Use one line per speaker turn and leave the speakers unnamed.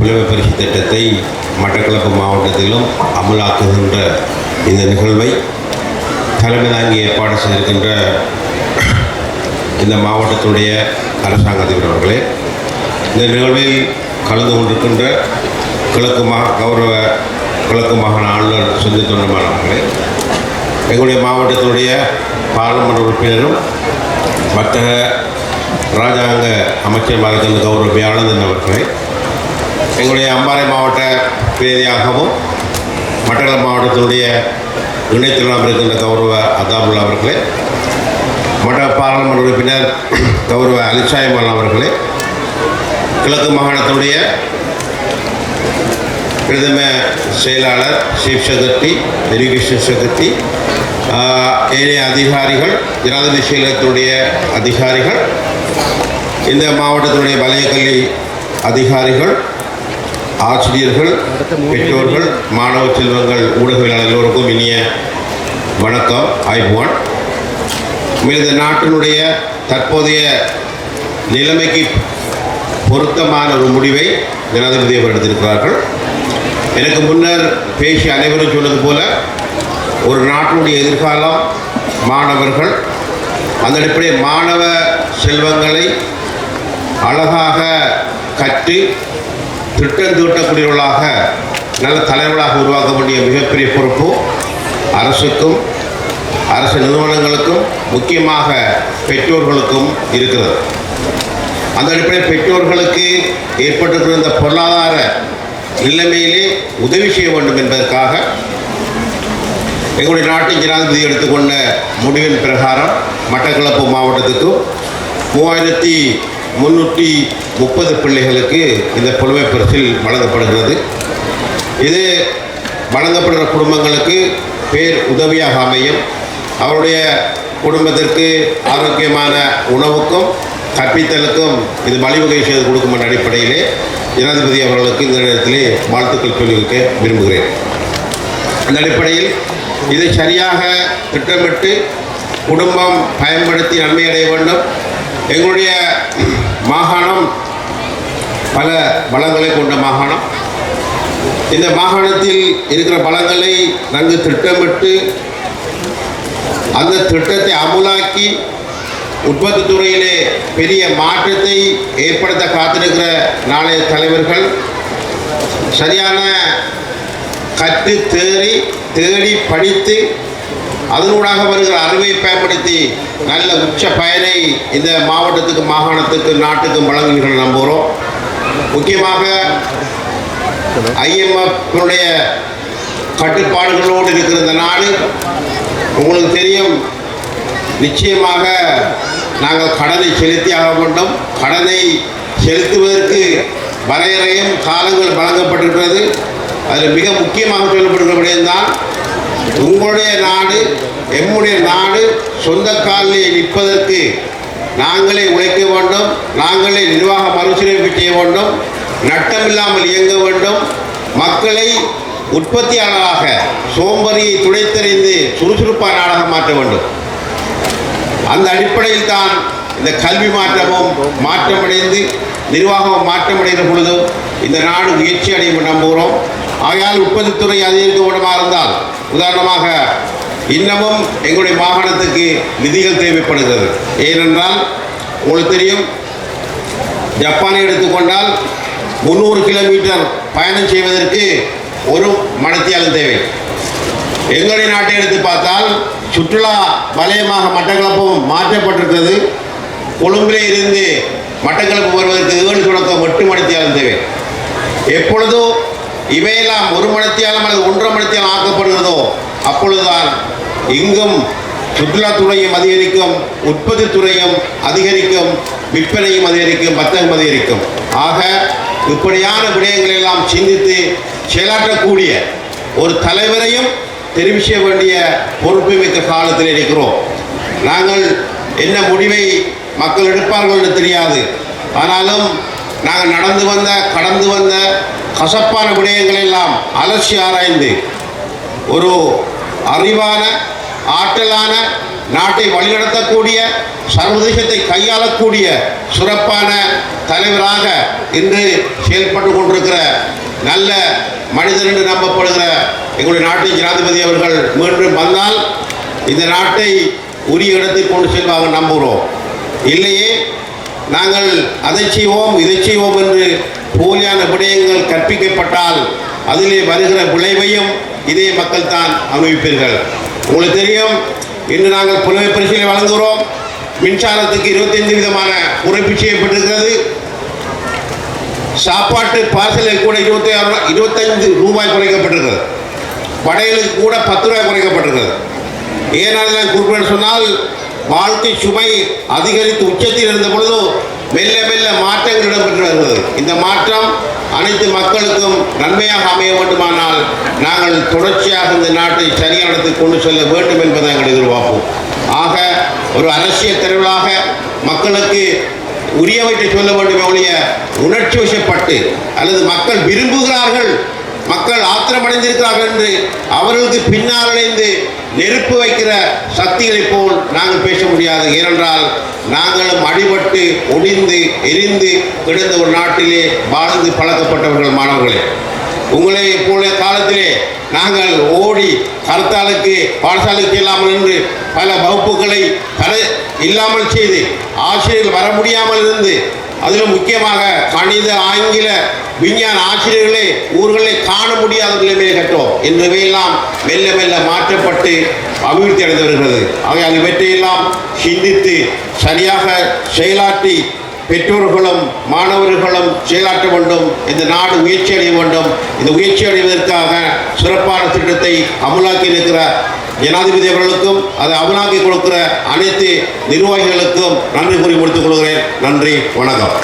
புலமை பரிசு திட்டத்தை மட்டக்களப்பு மாவட்டத்திலும் அமலாக்குகின்ற இந்த நிகழ்வை தலைமை தாங்கி ஏற்பாடு செய்திருக்கின்ற இந்த மாவட்டத்துடைய அரசாங்கத்தினர்களே இந்த நிகழ்வில் கலந்து கொண்டிருக்கின்ற கிழக்கு மா கௌரவ கிழக்கு மாகாண ஆளுநர் செந்தில் தொண்டமான் அவர்களே எங்களுடைய மாவட்டத்தினுடைய பாராளுமன்ற உறுப்பினரும் வர்த்தக ராஜாங்க அமைச்சர் இருக்கின்ற கௌரவ வியாழந்தன் அவர்களே எங்களுடைய அம்பாறை மாவட்ட பிரதியாகவும் மட்டக்களப்பு மாவட்டத்தினுடைய இணைத்தலாம் இருக்கின்ற கௌரவ அதாபுல்லா அவர்களே மற்ற பாராளுமன்ற உறுப்பினர் கௌரவ அலிசாயமான் அவர்களே கிழக்கு மாகாணத்தினுடைய பிரதம செயலாளர் சீஃப் செக்ரட்டரி எஜுகேஷன் செக்ரட்டரி ஏனைய அதிகாரிகள் ஜனாதிபதி செயலகத்தினுடைய அதிகாரிகள் இந்த மாவட்டத்தினுடைய வலயக்கல்வி அதிகாரிகள் ஆசிரியர்கள் பெற்றோர்கள் மாணவ செல்வங்கள் ஊடகங்கள் எல்லோருக்கும் இனிய வணக்கம். ஆய்வான் இந்த நாட்டினுடைய தற்போதைய நிலைமைக்கு பொருத்தமான ஒரு முடிவை ஜனாதிபதி அவர் எடுத்திருக்கிறார்கள். எனக்கு முன்னர் பேசி அனைவரும் சொன்னது போல ஒரு நாட்டினுடைய எதிர்காலம் மாணவர்கள் அந்த அடிப்படையில் மாணவ செல்வங்களை அழகாக கற்று திட்டந்தீட்டக்கூடியவர்களாக நல்ல தலைவர்களாக உருவாக்க வேண்டிய மிகப்பெரிய பொறுப்பு அரசுக்கும் அரசு நிறுவனங்களுக்கும் முக்கியமாக பெற்றோர்களுக்கும் இருக்கிறது. அந்த அடிப்படையில் பெற்றோர்களுக்கு ஏற்பட்டிருக்கிற இந்த பொருளாதார நிலைமையிலே உதவி செய்ய வேண்டும் என்பதற்காக எங்களுடைய நாட்டின் ஜனாதிபதி எடுத்துக்கொண்ட முடிவின் பிரகாரம் மட்டக்களப்பு மாவட்டத்துக்கும் மூவாயிரத்தி முன்னூற்றி முப்பது பிள்ளைகளுக்கு இந்த புலமை பரிசில் வழங்கப்படுகிறது. இது வழங்கப்படுகிற குடும்பங்களுக்கு பேர் உதவியாக அமையும். அவருடைய குடும்பத்திற்கு ஆரோக்கியமான உணவுக்கும் கற்பித்தலுக்கும் இது வழிவகை செய்து கொடுக்கும் என்ற அடிப்படையிலே ஜனாதிபதி அவர்களுக்கு இந்த நேரத்திலே வாழ்த்துக்கள் தெரிவிக்க விரும்புகிறேன். அந்த அடிப்படையில் இதை சரியாக திட்டமிட்டு குடும்பம் பயன்படுத்தி நன்மை அடைய வேண்டும். எங்களுடைய மாகாணம் பல பலங்களை கொண்ட மாகாணம். இந்த மாகாணத்தில் இருக்கிற பலங்களை நன்கு திட்டமிட்டு அந்த திட்டத்தை அமுலாக்கி உற்பத்தி துறையிலே பெரிய மாற்றத்தை ஏற்படுத்த காத்திருக்கிற நாளைய தலைவர்கள் சரியான கற்று தேறி தேடி படித்து அதனூடாக வருகிற அறிவை பயன்படுத்தி நல்ல உச்ச பயனை இந்த மாவட்டத்துக்கு மாகாணத்துக்கு நாட்டுக்கும் வழங்குவீர்கள் நம்புகிறோம். முக்கியமாக ஐஎம்எஃப்னுடைய கட்டுப்பாடுகளோடு இருக்கிற இந்த நாடு உங்களுக்கு தெரியும் நிச்சயமாக நாங்கள் கடனை செலுத்தியாக வேண்டும். கடனை செலுத்துவதற்கு வரையறையும் காலங்கள் வழங்கப்பட்டிருக்கிறது. அதில் மிக முக்கியமாக சொல்லப்படுகிற விடயம்தான் உங்களுடைய நாடு எம்முடைய நாடு சொந்த காலிலே நிற்பதற்கு நாங்களே உழைக்க வேண்டும் நாங்களே நிர்வாக மறுசீரமைப்பு செய்ய வேண்டும் நட்டமில்லாமல் இயங்க வேண்டும். மக்களை உற்பத்தியாளராக சோம்பரியை துடைத்தறிந்து சுறுசுறுப்பான நாடாக மாற்ற வேண்டும். அந்த அடிப்படையில் தான் இந்த கல்வி மாற்றமும் மாற்றமடைந்து நிர்வாகம் மாற்றமடைகிற பொழுதும் இந்த நாடு முயற்சி அடையும் நம்புகிறோம். ஆகையால் உற்பத்தித்துறை அதிகரிக்க விடமாக இருந்தால் உதாரணமாக இன்னமும் எங்களுடைய மாகாணத்துக்கு நிதிகள் தேவைப்படுகிறது. ஏனென்றால் உங்களுக்கு தெரியும் ஜப்பானை எடுத்துக்கொண்டால் முந்நூறு கிலோமீட்டர் பயணம் செய்வதற்கு ஒரு மணத்தியாலும் தேவை. எங்களுடைய நாட்டை எடுத்து பார்த்தால் சுற்றுலா வலயமாக மட்டக்களப்பும் மாற்றப்பட்டிருக்கிறது. கொழும்பிலே இருந்து மட்டக்களப்பு வருவதற்கு ஏழு தொடக்கம் எட்டு மணித்தியாலும் தேவை. எப்பொழுதோ இவையெல்லாம் ஒரு மணித்தியாலம் அல்லது ஒன்றரை மணித்தியாலம் ஆக்கப்படுகிறதோ அப்பொழுதுதான் இங்கும் சுற்றுலாத்துறையும் அதிகரிக்கும் உற்பத்தி துறையும் அதிகரிக்கும் விற்பனையும் அதிகரிக்கும் வர்த்தகம் அதிகரிக்கும். ஆக இப்படியான விடயங்களை எல்லாம் சிந்தித்து செயலாற்றக்கூடிய ஒரு தலைவரையும் தெரிவிக்க வேண்டிய பொறுப்பு மிக்க காலத்தில் இருக்கிறோம். நாங்கள் என்ன முடிவை மக்கள் எடுப்பார்கள் என்று தெரியாது. ஆனாலும் நாங்கள் நடந்து வந்த கடந்து வந்த கசப்பான விடயங்களெல்லாம் அலசி ஆராய்ந்து ஒரு அறிவான ஆற்றலான நாட்டை வழிநடத்தக்கூடிய சர்வதேசத்தை கையாளக்கூடிய சிறப்பான தலைவராக இன்று செயல்பட்டு கொண்டிருக்கிற நல்ல மனிதர் என்று நம்பப்படுகிற எங்களுடைய நாட்டின் ஜனாதிபதி அவர்கள் மீண்டும் வந்தால் இந்த நாட்டை உரிய இடத்தில் கொண்டு செல்வாங்க நம்புகிறோம். இல்லையே நாங்கள் அதை செய்வோம் இதை செய்வோம் என்று போலியான விடயங்கள் கற்பிக்கப்பட்டால் அதிலே வருகிற விளைவையும் இதே மக்கள் தான் அனுபவிப்பீர்கள். உங்களுக்கு தெரியும் இன்று நாங்கள் புலமை பரிசீலனை வழங்குகிறோம். மின்சாரத்துக்கு இருபத்தைந்து விதமான குறைப்பு செய்யப்பட்டிருக்கிறது. சாப்பாட்டு பார்சலில் கூட இருபத்தி ஆறு இருபத்தைந்து ரூபாய் குறைக்கப்பட்டிருக்கிறது. படையலுக்கு கூட பத்து ரூபாய் குறைக்கப்பட்டிருக்கிறது. ஏனால் குறிப்பிட சொன்னால் வாழ்க்கை சுமை அதிகரித்து உச்சத்தில் இருந்த பொழுது மெல்ல மெல்ல மாற்றங்கள் இடம்பெற்று வருகிறது. இந்த மாற்றம் அனைத்து மக்களுக்கும் நன்மையாக அமைய வேண்டுமானால் நாங்கள் தொடர்ச்சியாக இந்த நாட்டை சரியான கொண்டு செல்ல வேண்டும் என்பதை நாங்கள் எதிர்பார்ப்போம். ஆக ஒரு அரசியல் தலைவராக மக்களுக்கு உரியவற்றை சொல்ல வேண்டுமே ஒழிய உணர்ச்சி வசப்பட்டு அல்லது மக்கள் விரும்புகிறார்கள் மக்கள் ஆத்திரமடைந்திருக்கிறார்கள் என்று அவர்களுக்கு பின்னாலடைந்து நெருப்பு வைக்கிற சக்திகளைப் போல் நாங்கள் பேச முடியாது. ஏனென்றால் நாங்களும் அடிபட்டு ஒடிந்து எரிந்து கிடந்த ஒரு நாட்டிலே வாழ்ந்து பழக்கப்பட்டவர்கள் மாணவர்களே. உங்களை போல காலத்திலே நாங்கள் ஓடி கருத்தாளுக்கு பாடசாலைக்கு இல்லாமல் இருந்து பல வகுப்புகளை பல இல்லாமல் செய்து ஆசிரியர்கள் வர முடியாமல் இருந்து அதில் முக்கியமாக கணித ஆங்கில விஞ்ஞான ஆசிரியர்களே ஊர்களை காண முடியாத நிலைமையை கட்டோம் என்பவையெல்லாம் மெல்ல மெல்ல மாற்றப்பட்டு அபிவிருத்தி அடைந்து வருகிறது. ஆகவே அது வெற்றியெல்லாம் சிந்தித்து சரியாக செயலாற்றி பெற்றோர்களும் மாணவர்களும் செயலாற்ற வேண்டும். இந்த நாடு உயர்ச்சி அடைய வேண்டும். இந்த உயர்ச்சி அடைவதற்காக சிறப்பான திட்டத்தை அமலாக்கி இருக்கிற ஜனாதிபதி அவர்களுக்கும் அதை அவனாக்கி கொடுக்கிற அனைத்து நிர்வாகிகளுக்கும் நன்றி கூறி முடித்துக் கொள்கிறேன். நன்றி வணக்கம்.